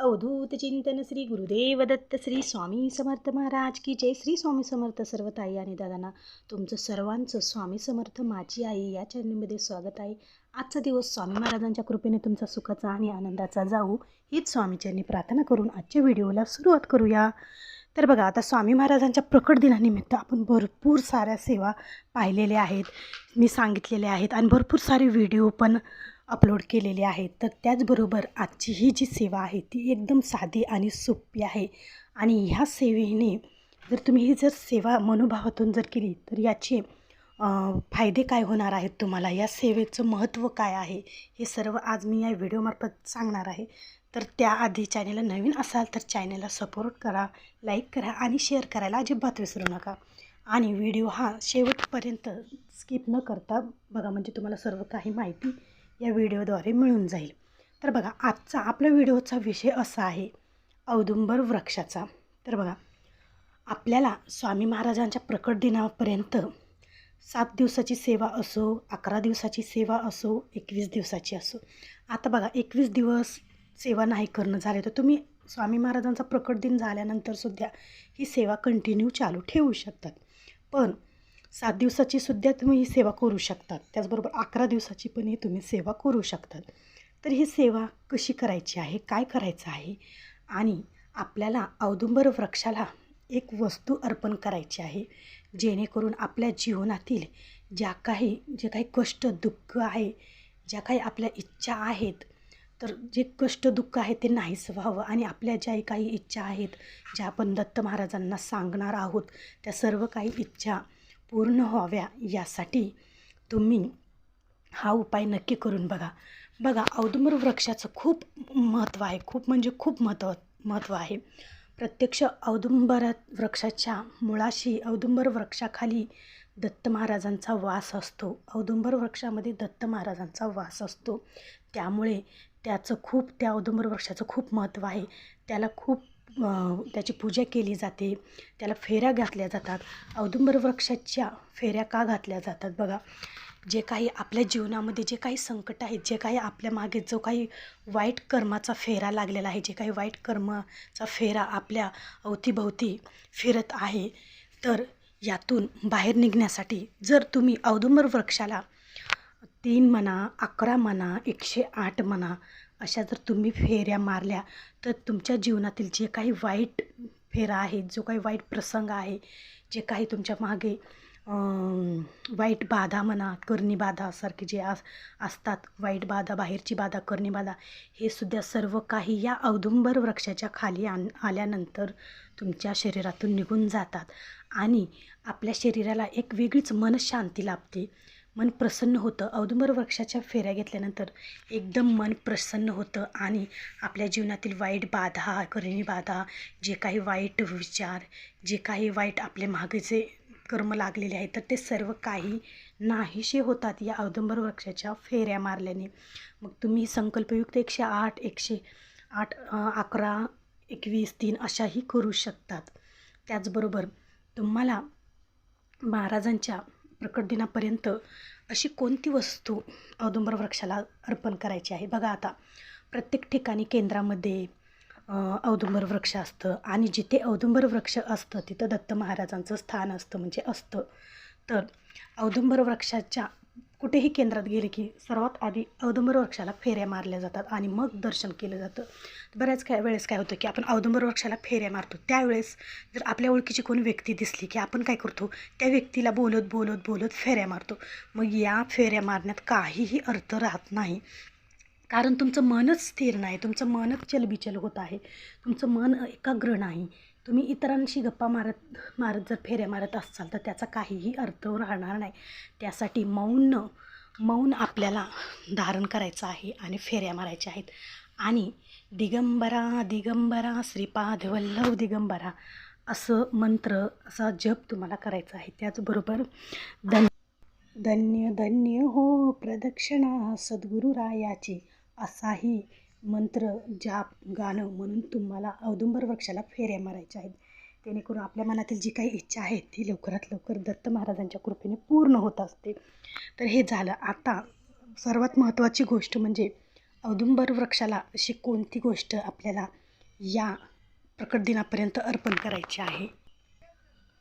अवधूत चिंतन श्री गुरुदेव दत्त श्री स्वामी समर्थ महाराज की जय. श्री स्वामी समर्थ सर्व ताई आणि दादांना तुमचं सर्वांचं स्वामी समर्थ माझी आई या चॅनलमध्ये स्वागत आहे. आजचा दिवस स्वामी महाराजांच्या कृपेने तुमचा सुखाचा आणि आनंदाचा जाऊ हीच स्वामीच्यांनी प्रार्थना करून आजच्या व्हिडिओला सुरुवात करूया. तर बघा आता स्वामी महाराजांच्या प्रकट दिनानिमित्त आपण भरपूर साऱ्या सेवा पाहिलेल्या आहेत मी सांगितलेल्या आहेत आणि भरपूर सारे व्हिडिओ पण अपलोड केलेले आहेत तर त्याचबरोबर आजची ही जी सेवा आहे ती एकदम साधी आणि सोपी आहे. आणि ह्या सेवेने जर तुम्ही ही जर सेवा मनोभावातून जर केली तर याचे फायदे काय होणार आहेत तुम्हाला? या सेवेचं महत्त्व काय आहे? हे सर्व आज मी या व्हिडिओमार्फत सांगणार आहे. तर त्याआधी चॅनेलला नवीन असाल तर चॅनेलला सपोर्ट करा लाईक करा आणि शेअर करायला अजिबात विसरू नका. आणि व्हिडिओ हा शेवटपर्यंत स्किप न करता बघा म्हणजे तुम्हाला सर्व काही माहिती या व्हिडिओद्वारे मिळून जाईल. तर बघा आजचा आपल्या व्हिडिओचा विषय असा आहे औदुंबर वृक्षाचा. तर बघा आपल्याला स्वामी महाराजांच्या प्रकट दिनापर्यंत सात दिवसाची सेवा असो अकरा दिवसाची सेवा असो एकवीस दिवसाची असो. आता बघा एकवीस दिवस सेवा नाही करणं झाले तर तुम्ही स्वामी महाराजांचा प्रकट दिन झाल्यानंतर सुद्धा ही सेवा कंटिन्यू चालू ठेवू शकतात. पण सात दिवसाची सुद्धा तुम्ही ही सेवा करू शकतात. त्याचबरोबर अकरा दिवसाची पण ही तुम्ही सेवा करू शकतात. तर ही सेवा कशी करायची आहे? काय करायचं आहे? आणि आपल्याला औदुंबर वृक्षाला एक वस्तू अर्पण करायची आहे जेणेकरून आपल्या जीवनातील ज्या काही जे काही कष्ट दुःख आहे ज्या काही आपल्या इच्छा आहेत तर जे कष्ट दुःख आहे ते नाहीच व्हावं. आणि आपल्या ज्या काही इच्छा आहेत ज्या आपण दत्त महाराजांना सांगणार आहोत त्या सर्व काही इच्छा पूर्ण व्हाव्या यासाठी तुम्ही हा उपाय नक्की करून बघा. बघा औदुंबर वृक्षाचं खूप महत्त्व आहे. खूप म्हणजे खूप महत्त्व महत्त्व आहे. प्रत्यक्ष औदुंबर वृक्षाच्या मुळाशी औदुंबर वृक्षाखाली दत्त महाराजांचा वास असतो. औदुंबर वृक्षामध्ये दत्त महाराजांचा वास असतो. त्यामुळे त्याचं खूप त्या औदुंबर वृक्षाचं खूप महत्त्व आहे. त्याला खूप त्याची पूजा केली जाते. त्याला फेऱ्या घातल्या जातात. औदुंबर वृक्षाच्या फेऱ्या का घातल्या जातात बघा? जे काही आपल्या जीवनामध्ये जे काही संकट आहेत जे काही आपल्या मागे जो काही वाईट कर्माचा फेरा लागलेला आहे जे काही वाईट कर्माचा फेरा आपल्या अवतीभोवती फिरत आहे तर यातून बाहेर निघण्यासाठी जर तुम्ही औदुंबर वृक्षाला तीन म्हणा अकरा म्हणा एकशे आठ म्हणा अशा जर तुम्ही फेऱ्या मारल्या तर तुमच्या जीवनातील जे काही वाईट फेरा आहे जो काही वाईट प्रसंग आहे जे काही तुमच्या मागे वाईट बाधा म्हणा करणी बाधासारखे जे अस असतात वाईट बाधा बाहेरची बाधा करणी बाधा हे सुद्धा सर्व काही या औदुंबर वृक्षाच्या खाली आण आल्यानंतर तुमच्या शरीरातून निघून जातात. आणि आपल्या शरीराला एक वेगळीच मनशांती लाभते. मन प्रसन्न होतं. औदुंबर वृक्षाच्या फेऱ्या घेतल्यानंतर एकदम मन प्रसन्न होतं आणि आपल्या जीवनातील वाईट बाधा करणी बाधा जे काही वाईट विचार जे काही वाईट आपले मागेचे कर्म लागलेले आहेत तर ते सर्व काही नाहीसे होतात या औदुंबर वृक्षाच्या फेऱ्या मारल्याने. मग तुम्ही संकल्पयुक्त एकशे आठ एकशे आठ अकरा एकवीस तीन अशाही करू शकतात. त्याचबरोबर तुम्हाला महाराजांच्या प्रकट दिनापर्यंत अशी कोणती वस्तू औदुंबर वृक्षाला अर्पण करायची आहे? बघा आता प्रत्येक ठिकाणी केंद्रामध्ये औदुंबर वृक्ष असतं आणि जिथे औदुंबर वृक्ष असतं तिथं दत्त महाराजांचं स्थान असतं म्हणजे असतं. तर औदुंबर वृक्षाच्या कुठेही केंद्रात गेले की सर्वात आधी औदुंबर वृक्षाला फेऱ्या मारल्या जातात आणि मग दर्शन केलं जातं. बऱ्याच काय वेळेस काय होतं की आपण औदुंबर वृक्षाला फेऱ्या मारतो. त्यावेळेस जर आपल्या ओळखीची कोण व्यक्ती दिसली की आपण काय करतो त्या व्यक्तीला बोलत बोलत बोलत फेऱ्या मारतो. मग या फेऱ्या मारण्यात काहीही अर्थ राहत नाही. कारण तुमचं मनच स्थिर नाही. तुमचं मनच चलबिचल होत आहे. तुमचं मन एकाग्र नाही. तुम्ही इतरांशी गप्पा मारत मारत जर फेऱ्या मारत असाल तर त्याचा काहीही अर्थ राहणार नाही. त्यासाठी मौन मौन आपल्याला धारण करायचं आहे आणि फेऱ्या मारायच्या आहेत. आणि दिगंबरा दिगंबरा श्रीपाद वल्लभ दिगंबरा असं मंत्र असा जप तुम्हाला करायचा आहे. त्याचबरोबर धन धन्य धन्य हो प्रदक्षिणा सद्गुरुरायाची असाही मंत्र जाप गाणं म्हणून तुम्हाला औदुंबर वृक्षाला फेऱ्या मारायच्या आहेत. जेणेकरून आपल्या मनातील जी काही इच्छा आहे ती लवकरात लवकर दत्त महाराजांच्या कृपेने पूर्ण होत असते. तर हे झालं. आता सर्वात महत्त्वाची गोष्ट म्हणजे औदुंबर वृक्षाला अशी कोणती गोष्ट आपल्याला या प्रकट दिनापर्यंत अर्पण करायची आहे?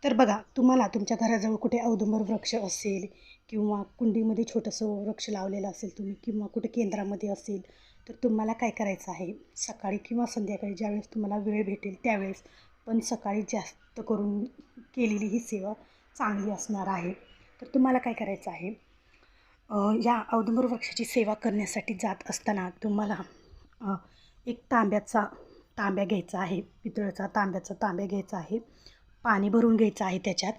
तर बघा तुम्हाला तुमच्या घराजवळ कुठे औदुंबर वृक्ष असेल किंवा कुंडीमध्ये छोटंसं वृक्ष लावलेलं असेल तुम्ही किंवा कुठे केंद्रामध्ये असेल तर तुम्हाला काय करायचं आहे? सकाळी किंवा संध्याकाळी ज्यावेळेस तुम्हाला वेळ भेटेल त्यावेळेस पण सकाळी जास्त करून केलेली ही सेवा चांगली असणार आहे. तर तुम्हाला काय करायचं आहे? या औदुंबर वृक्षाची सेवा करण्यासाठी जात असताना तुम्हाला एक तांब्याचा तांब्या घ्यायचा आहे पितळचा तांब्याचा तांब्या घ्यायचा आहे. पाणी भरून घ्यायचं आहे त्याच्यात.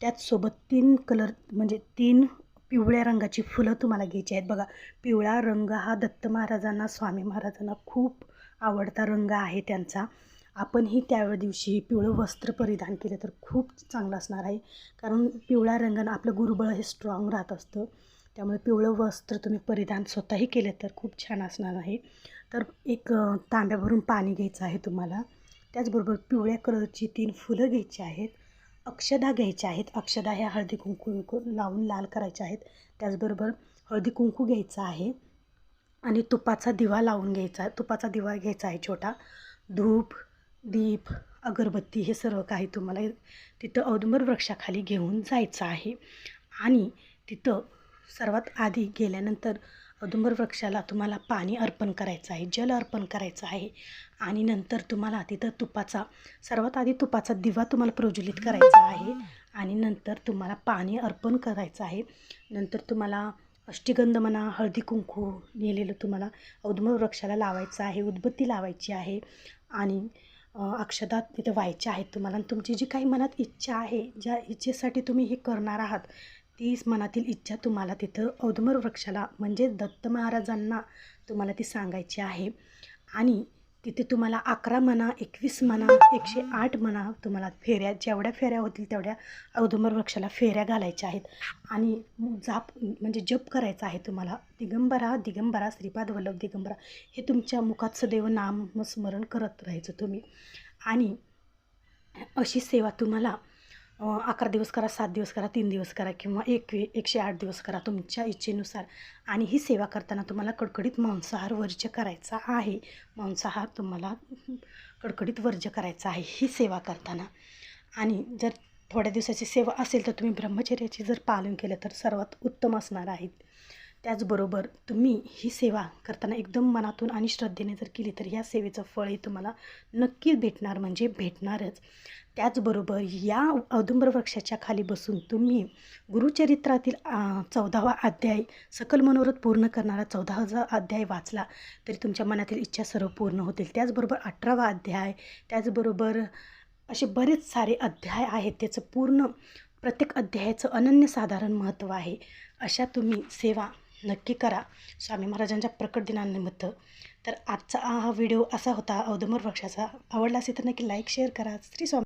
त्याचसोबत तीन कलर म्हणजे तीन पिवळ्या रंगाची फुलं तुम्हाला घ्यायची आहेत. बघा पिवळा रंग हा दत्त महाराजांना स्वामी महाराजांना खूप आवडता रंग आहे त्यांचा. आपणही त्या दिवशी पिवळं वस्त्र परिधान केलं तर खूप चांगलं असणार आहे. कारण पिवळ्या रंगानं आपलं गुरुबळ हे स्ट्रॉंग राहत असतं. त्यामुळे पिवळं वस्त्र तुम्ही परिधान स्वतःही केलं तर खूप छान असणार आहे. तर एक तांब्या भरून पाणी घ्यायचं आहे तुम्हाला. त्याचबरोबर पिवळ्या कलरची तीन फुलं घ्यायची आहेत अक्षदा घ्यायच्या आहेत. अक्षदा ह्या हळदी कुंकू लावून लाल करायच्या आहेत. त्याचबरोबर हळदी कुंकू घ्यायचा आहे आणि तुपाचा दिवा लावून घ्यायचा तुपाचा दिवा घ्यायचा आहे छोटा. धूप दीप अगरबत्ती हे सर्व काही तुम्हाला तिथं औदुंबर वृक्षाखाली घेऊन जायचं आहे. आणि तिथं सर्वात आधी गेल्यानंतर औदुंबर वृक्षाला तुम्हाला पाणी अर्पण करायचं आहे जल अर्पण करायचं आहे. आणि नंतर तुम्हाला तिथं तुपाचा सर्वात आधी तुपाचा दिवा तुम्हाला प्रज्वलित करायचा आहे. आणि नंतर तुम्हाला पाणी अर्पण करायचं आहे. नंतर तुम्हाला अष्टीगंध म्हणा हळदी कुंकू नेलेलं तुम्हाला औदुंबर वृक्षाला लावायचं आहे उदबत्ती लावायची आहे. आणि अक्षदात तिथे व्हायचे आहेत तुम्हाला. आणि तुमची जी काही मनात इच्छा आहे ज्या इच्छेसाठी तुम्ही हे करणार आहात तीच मनातील इच्छा तुम्हाला तिथं औदमर वृक्षाला म्हणजे दत्त महाराजांना तुम्हाला ती सांगायची आहे. आणि तिथे तुम्हाला अकरा म्हणा एकवीस म्हणा एकशे आठ म्हणा तुम्हाला फेऱ्या जेवढ्या फेऱ्या होतील तेवढ्या औदुंबर वृक्षाला फेऱ्या घालायच्या आहेत. आणि जाप म्हणजे जप करायचा आहे तुम्हाला. दिगंबरा दिगंबरा श्रीपाद वल्लभ दिगंबरा हे तुमच्या मुखात सदैव नामस्मरण करत राहायचं तुम्ही. आणि अशी सेवा तुम्हाला अकरा दिवस करा सात दिवस करा तीन दिवस करा किंवा एक एकशे आठ दिवस करा तुमच्या इच्छेनुसार. आणि ही सेवा करताना तुम्हाला कडकडीत मांसाहार वर्ज्य करायचा आहे. मांसाहार तुम्हाला कडकडीत वर्ज्य करायचा आहे ही सेवा करताना. आणि जर थोड्या दिवसाची सेवा असेल तर तुम्ही ब्रह्मचर्याचे जर पालन केलं तर सर्वात उत्तम असणार आहेत. त्याचबरोबर तुम्ही ही सेवा करताना एकदम मनातून आणि श्रद्धेने जर केली तर ह्या सेवेचं फळही तुम्हाला नक्की भेटणार म्हणजे भेटणारच. त्याचबरोबर या औदुंबर वृक्षाच्या खाली बसून तुम्ही गुरुचरित्रातील चौदावा अध्याय सकल मनोरथ पूर्ण करणारा चौदावा अध्याय वाचला तरी तुमच्या मनातील इच्छा सर्व पूर्ण होतील. त्याचबरोबर अठरावा अध्याय त्याचबरोबर असे बरेच सारे अध्याय आहेत त्याचं पूर्ण प्रत्येक अध्यायाचं अनन्यसाधारण महत्त्व आहे. अशा तुम्ही सेवा नक्की करा. स्वामी महाराजांच्या प्रकट दिनानिमित्त. तर आजचा हा व्हिडिओ असा होता औदुंबर वृक्षाचा आवडला असेल तर नक्की लाईक शेअर करा. श्री स्वामी